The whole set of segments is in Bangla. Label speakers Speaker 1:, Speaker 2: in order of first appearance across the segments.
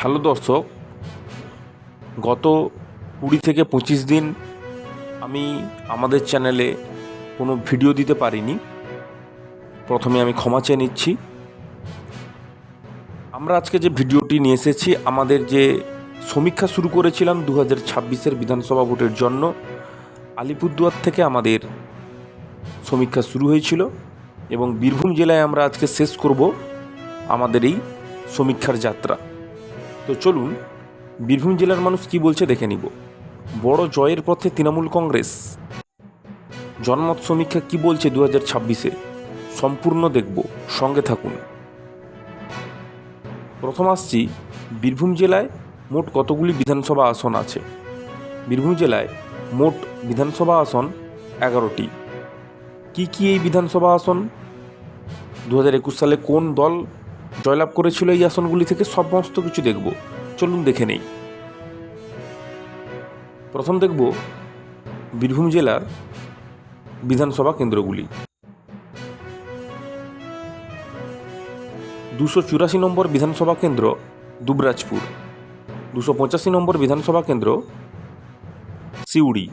Speaker 1: হ্যালো দর্শক, গত কুড়ি থেকে পঁচিশ দিন আমি আমাদের চ্যানেলে কোনো ভিডিও দিতে পারিনি। প্রথমে আমি ক্ষমা চেয়ে নিচ্ছি। আমরা আজকে যে ভিডিওটি নিয়ে এসেছি, আমাদের যে সমীক্ষা শুরু করেছিলাম দু হাজার ছাব্বিশের বিধানসভা ভোটের জন্য, আলিপুরদুয়ার থেকে আমাদের সমীক্ষা শুরু হয়েছিল এবং বীরভূম জেলায় আমরা আজকে শেষ করব আমাদের এই সমীক্ষার যাত্রা। তো চলুন, বীরভূম জেলার মানুষ কি বলছে দেখে নিব। বড় জয়ের পথে তৃণমূল কংগ্রেস। জনমত সমীক্ষা কি বলছে দু হাজার ছাব্বিশে? সম্পূর্ণ দেখব, সঙ্গে থাকুন। প্রথম আসছি, বীরভূম জেলায় মোট কতগুলি বিধানসভা আসন আছে? বীরভূম জেলায় মোট বিধানসভা আসন এগারোটি। কি কি এই বিধানসভা আসন? দু হাজার একুশ সালে কোন দল জয়লাভ করেছিল এই আসনগুলি থেকে সমস্ত কিছু দেখব। চলুন দেখে নেই। প্রথম দেখব বীরভূম জেলার বিধানসভা কেন্দ্রগুলি। দুশো চুরাশি নম্বর বিধানসভা কেন্দ্র দুবরাজপুর, দুশো পঁচাশি নম্বর বিধানসভা কেন্দ্র সিউড়ি,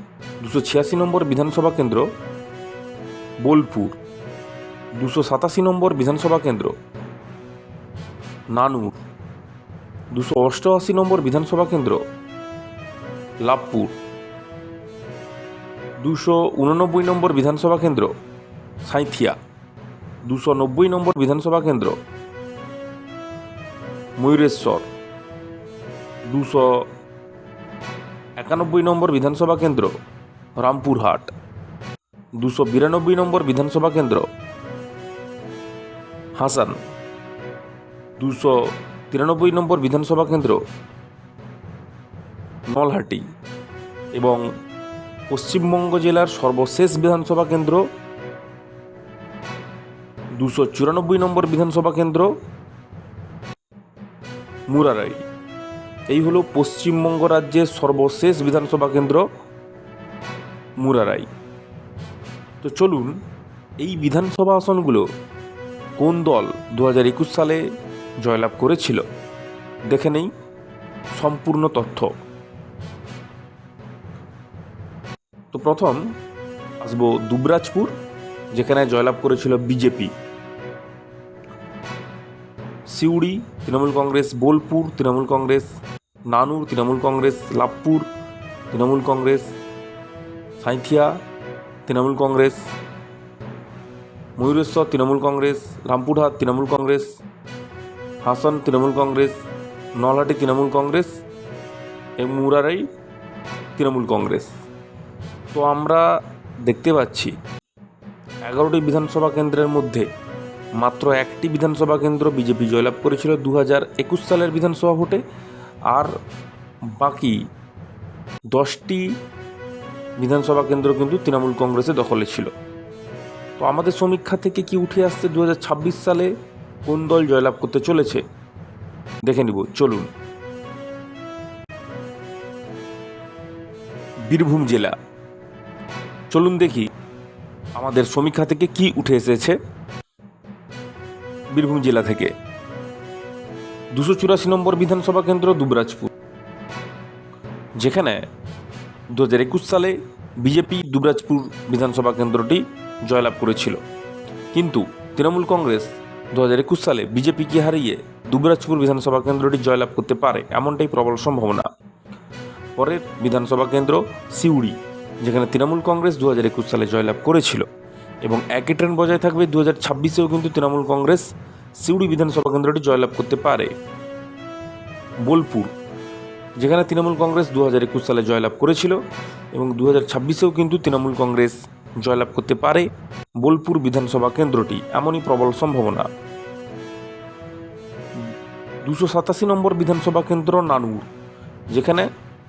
Speaker 1: দুশো ছিয়াশি নম্বর বিধানসভা কেন্দ্র বোলপুর, দুশো সাতাশি নম্বর বিধানসভা কেন্দ্র নানুর দুশো অষ্টআশি নম্বর বিধানসভা কেন্দ্র, লাভপুর। দুশো উননব্বই নম্বর বিধানসভা কেন্দ্র, সাঁইথিয়া। দুশো নব্বই নম্বর বিধানসভা কেন্দ্র, ময়ূরেশ্বর। দুশো একানব্বই নম্বর বিধানসভা কেন্দ্র, রামপুরহাট। দুশো বিরানব্বই নম্বর বিধানসভা কেন্দ্র, হাসান। দুশো তিরানব্বই নম্বর বিধানসভা কেন্দ্র নলহাটি এবং পশ্চিমবঙ্গ জেলার সর্বশেষ বিধানসভা কেন্দ্র দুশো চুরানব্বই নম্বর বিধানসভা কেন্দ্র মুরারাই। এই হলো পশ্চিমবঙ্গ রাজ্যের সর্বশেষ বিধানসভা কেন্দ্র মুরারাই। তো চলুন, এই বিধানসভা আসনগুলো কোন দল দু হাজার একুশ সালে জয়লাভ করেছিল। দেখে নেই সম্পূর্ণ তথ্য। তো প্রথম আসব দুবরাজপুর, যেখানে জয়লাভ করেছিল BJP. Suri, Trinamool Congress Bolpur, Trinamool Congress Nanoor, Trinamool Congress Labhpur, Trinamool Congress Sainthia, Trinamool Congress Mayureswar, Trinamool Congress Rampurhat, Trinamool Congress Hason Trinamool Congress, Nalhati Trinamool Congress, এবং মুরারাই তৃণমূল কংগ্রেস। তো আমরা দেখতে পাচ্ছি, এগারোটি বিধানসভা কেন্দ্রের মধ্যে মাত্র একটি বিধানসভা কেন্দ্র বিজেপি জয়লাভ করেছিল দু হাজার একুশ সালের বিধানসভা ভোটে, আর বাকি দশটি বিধানসভা কেন্দ্র কিন্তু তৃণমূল কংগ্রেসে দখলে ছিল। তো আমাদের সমীক্ষা থেকে কি উঠে আসছে দু হাজার ছাব্বিশ সালে কোন দল জয়লাভ করতে চলেছে? দেখে নিব, চলুন। বীরভূম জেলা। চলুন দেখি আমাদের সমীক্ষা থেকে কি উঠে এসেছে। বীরভূম জেলা থেকে। দুশো চুরাশি নম্বর বিধানসভা কেন্দ্র দুবরাজপুর। যেখানে দু হাজার একুশ সালে বিজেপি দুবরাজপুর বিধানসভা কেন্দ্রটি জয়লাভ করেছিল। কিন্তু তৃণমূল কংগ্রেস দু হাজার একুশ সালে বিজেপিকে হারিয়ে দুবরাজপুর বিধানসভা কেন্দ্রটি জয়লাভ করতে পারে এমনটাই প্রবল সম্ভাবনা। পরের বিধানসভা কেন্দ্র সিউড়ি, যেখানে তৃণমূল কংগ্রেস দু হাজার একুশ সালে জয়লাভ করেছিল। এবং একই ট্রেন বজায় থাকবে দু হাজার ছাব্বিশেও কিন্তু তৃণমূল কংগ্রেস সিউড়ি বিধানসভা কেন্দ্রটি জয়লাভ করতে পারে। বোলপুর, যেখানে তৃণমূল কংগ্রেস দু হাজার একুশ সালে জয়লাভ করেছিল এবং দু হাজার ছাব্বিশেও কিন্তু তৃণমূল কংগ্রেস জয়লাভ করতে পারে বোলপুর বিধানসভা কেন্দ্রটি। এমনই প্রবল সম্ভাবনা। দুশো সাতাশি নম্বর বিধানসভা কেন্দ্র নানুর, যেখানে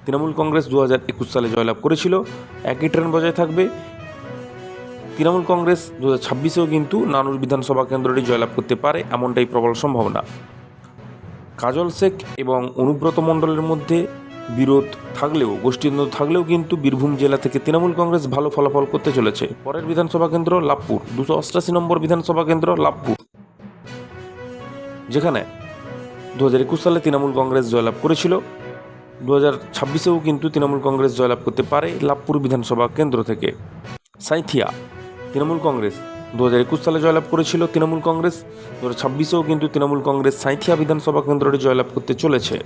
Speaker 1: তৃণমূল কংগ্রেস দু হাজার একুশ সালে জয়লাভ করেছিল। একই ট্রেন বজায় থাকবে। তৃণমূল কংগ্রেস দু হাজার ছাব্বিশেও কিন্তু নানুর বিধানসভা কেন্দ্রটি জয়লাভ করতে পারে, এমনটাই প্রবল সম্ভাবনা। কাজল শেখ এবং অনুব্রত মণ্ডলের মধ্যে বিরোধ থাকলেও, গোষ্ঠীদ্বন্দ্ব থাকলেও কিন্তু বীরভূম জেলা থেকে তৃণমূল কংগ্রেস ভালো ফলাফল করতে চলেছে। পরের বিধানসভা কেন্দ্র লাভপুর, দুশো অষ্টাশি নম্বর বিধানসভা কেন্দ্র লাভপুর। যেখানে দু হাজার একুশ সালে তৃণমূল কংগ্রেস জয়লাভ করেছিল দু হাজার ছাব্বিশেও কিন্তু তৃণমূল কংগ্রেস জয়লাভ করতে পারে লাভপুর বিধানসভা কেন্দ্র থেকে। সাঁথিয়া তৃণমূল কংগ্রেস দু হাজার একুশ সালে জয়লাভ করেছিল তৃণমূল কংগ্রেস দু হাজার ছাব্বিশেও কিন্তু তৃণমূল কংগ্রেস সাঁথিয়া বিধানসভা কেন্দ্রটি জয়লাভ করতে চলেছে।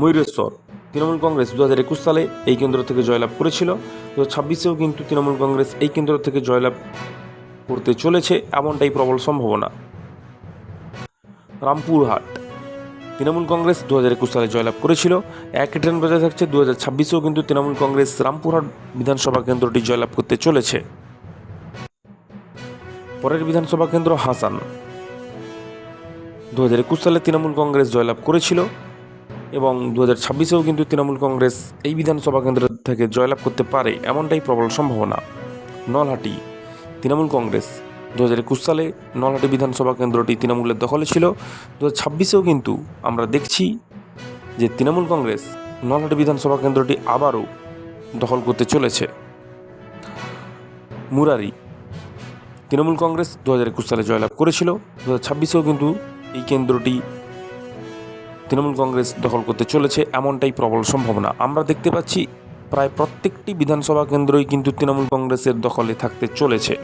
Speaker 1: ময়ূরেশ্বর। তৃণমূল কংগ্রেস দু হাজার একুশ সালে এই কেন্দ্র থেকে জয়লাভ করেছিল। দু ছাব্বিশেও কিন্তু তৃণমূল কংগ্রেস এই কেন্দ্র থেকে জয়লাভ করতে চলেছে এমনটাই প্রবল সম্ভাবনা। রামপুরহাট। তৃণমূল কংগ্রেস দু হাজার একুশ সালে জয়লাভ করেছিল। একই ট্রেন বজায় থাকছে। দু হাজার ছাব্বিশেও কিন্তু তৃণমূল কংগ্রেস রামপুরহাট বিধানসভা কেন্দ্রটি জয়লাভ করতে চলেছে। পরের বিধানসভা কেন্দ্র হাসান। দু হাজার একুশ সালে তৃণমূল কংগ্রেস জয়লাভ করেছিল। এবং দু হাজার ছাব্বিশেও কিন্তু তৃণমূল কংগ্রেস এই বিধানসভা কেন্দ্র থেকে জয়লাভ করতে পারে এমনটাই প্রবল সম্ভাবনা। নলহাটি, তৃণমূল কংগ্রেস। দু হাজার একুশ সালে নলহাটি বিধানসভা কেন্দ্রটি তৃণমূলের দখলে ছিল। দু হাজার ছাব্বিশেও কিন্তু আমরা দেখছি যে তৃণমূল কংগ্রেস নলহাটি বিধানসভা কেন্দ্রটি আবারও দখল করতে চলেছে। মুরারি, তৃণমূল কংগ্রেস দু হাজার একুশ সালে জয়লাভ করেছিল। দু হাজার ছাব্বিশেও কিন্তু এই কেন্দ্রটি তৃণমূল কংগ্রেস দখল করতে চলেছে, এমনটাই প্রবল সম্ভাবনা। আমরা দেখতে পাচ্ছি প্রায় প্রত্যেকটি বিধানসভা কেন্দ্রই কিন্তু তৃণমূল কংগ্রেসের দখলে থাকতে চলেছে।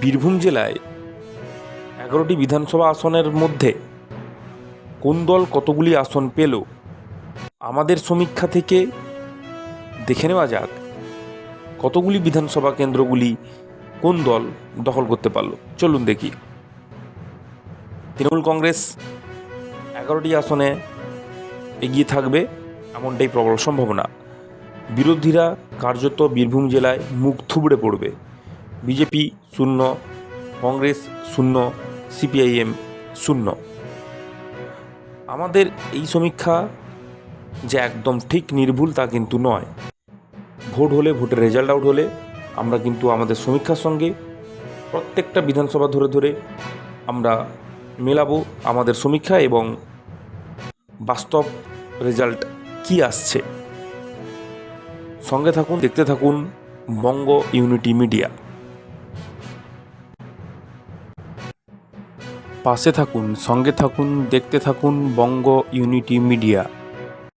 Speaker 1: বীরভূম জেলায় এগারোটি বিধানসভা আসনের মধ্যে কোন দল কতগুলি আসন পেল? আমাদের সমীক্ষা থেকে দেখে নেওয়া যাক কতগুলি বিধানসভা কেন্দ্রগুলি কোন দল দখল করতে পারল। চলুন দেখি। তৃণমূল কংগ্রেস এগারোটি আসনে এগিয়ে থাকবে এমনটাই প্রবল সম্ভাবনা। বিরোধীরা কার্যত বীরভূম জেলায় মুখ থুবড়ে পড়বে। বিজেপি শূন্য, কংগ্রেস শূন্য, সিপিআইএম শূন্য। আমাদের এই সমীক্ষা যে একদম ঠিক নির্ভুল তা কিন্তু নয়। ভোট হলে ভোটের রেজাল্ট আউট হলে আমরা কিন্তু আমাদের সমীক্ষার সঙ্গে প্রত্যেকটা বিধানসভা ধরে ধরে আমরা মেলাবো আমাদের সমীক্ষা এবং বাস্তব রেজাল্ট কি আসছে। সঙ্গে থাকুন, দেখতে থাকুন বঙ্গ ইউনিটি মিডিয়া। পাশে থাকুন, সঙ্গে থাকুন, দেখতে থাকুন বঙ্গ ইউনিটি মিডিয়া।